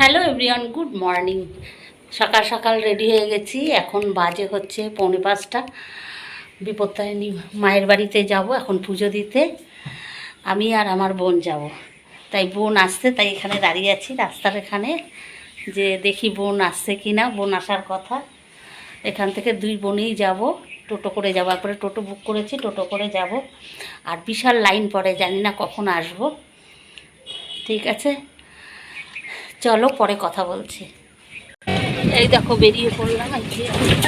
Hello everyone, good morning. সকাল সকাল ready হয়ে গেছি। এখন বাজে হচ্ছে পৌনে পাঁচটা। বিপত্তারিণী মায়ের বাড়িতে যাব এখন পুজো দিতে। আমি আর আমার বোন যাব। তাই বোন আসছে, তাই এখানে দাঁড়িয়ে আছি রাস্তার এখানে। যে দেখি বোন আসছে কি না বোন আসার কথা। এখান থেকে দুই বোনেই যাব। টোটো করে যাব, একবারে টোটো বুক করেছি, টোটো করে যাব। আর বিশাল লাইন পড়ে, জানি না কখন আসব। ঠিক আছে? চলো পরে কথা বলছি। এই দেখো বেরিয়ে পড়লাম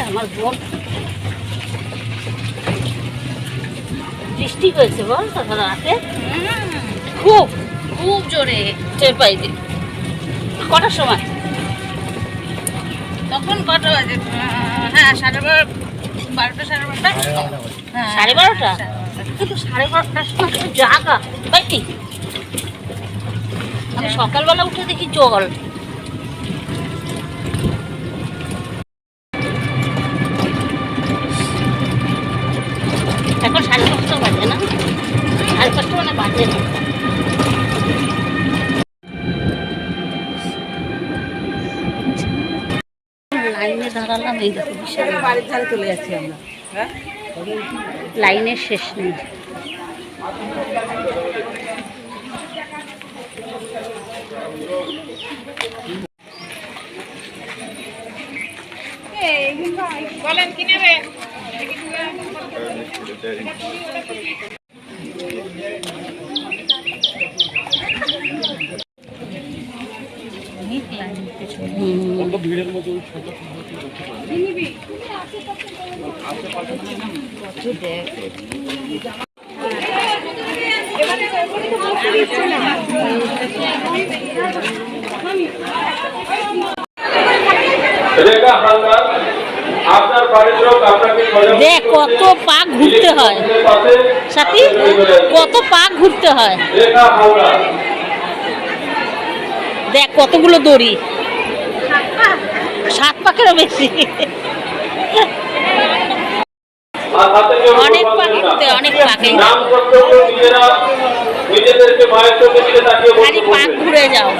আমার বোন। বৃষ্টি হয়েছে বল তখন রাতে? খুব খুব জোরে টের পাইনি কটার সময়? তখন কটা বাজে? হ্যাঁ সাড়ে বারো বারোটা সাড়ে বারোটা। হ্যাঁ, সাড়ে বারোটা? সাড়ে বারোটা। কিন্তু সাড়ে বারোটার সময় জাগা। পাইনি আমি সকালবেলা উঠে দেখি জল। এখন সাড়ে পাঁচটা বাজে না? সাড়ে পাঁচটা মানে বাজে না। লাইনে দাঁড়ালাম এই দেখো বিশাল বাড়ির ধারে চলে যাচ্ছি আমরা। লাইনের শেষ নেই। বলেন কি নেবে হুম। রেখা হালদার আপনার বাড়ির লোক আপনাকে সজাগ দেখ কত পাক ঘুরতে হয়। সাথী কত পাক ঘুরতে হয়। দেখ কতগুলো দড়ি। সাত পাকেরও বেশি। অনেক। ঘুরতে অনেক পাক। নিজেদেরকে মায়ের চোখে দিকে তাকিয়ে বলতে পাক ঘুরে যাও।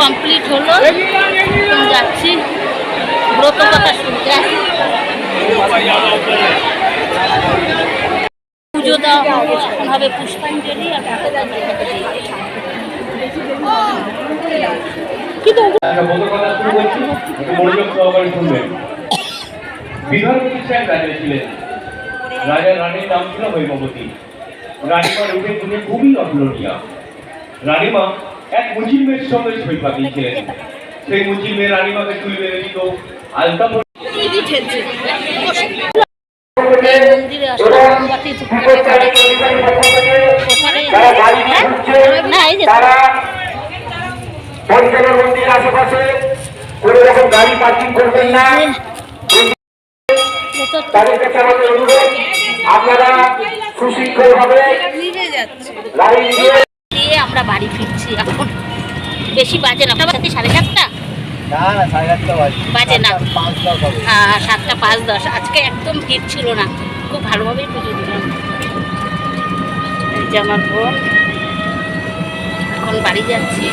কমপ্লিট হলো। যাচ্ছি। ব্রত কথা শুনতে পুজো দেওয়া হবে। এখন হবে পুষ্পাঞ্জলি। আর কিন্তু। বিদর্ভ প্রতিষ্ঠান রাজা ছিলেন রাজা রানীর নাম ছিল হৈমবতী রানীমার রূপে তিনি খুবই অতুলনীয় রানীমা এক মুচির মেয়ের সঙ্গে ছবি পাঠিয়েছিলেন সেই মুচির মেয়ে রানীমাকে চুল বেঁধে দিত আলতা মন্দিরে আসলে মোমবাতি ধূপকাঠি করে ওখানে না এই যে মন্দির আশেপাশে কোনো রকম গাড়ি পার্কিং করবেন না। তাদের কাছে আমাদের অনুরোধ আপনারা সুশৃঙ্খল ভাবে নিভে যাচ্ছে। লাইন দিয়ে দিয়ে আমরা বাড়ি ফিরছি এখন। বেশি বাজে না। আপনার সাথে সাড়ে সাতটা? বাজে। বাজে না। পাঁচ দশ হবে। সাতটা পাঁচ দশ। আজকে একদম ভিড় ছিল না। খুব ভালোভাবেই পুজো দিলাম। আমার বোন এখন বাড়ি যাচ্ছি।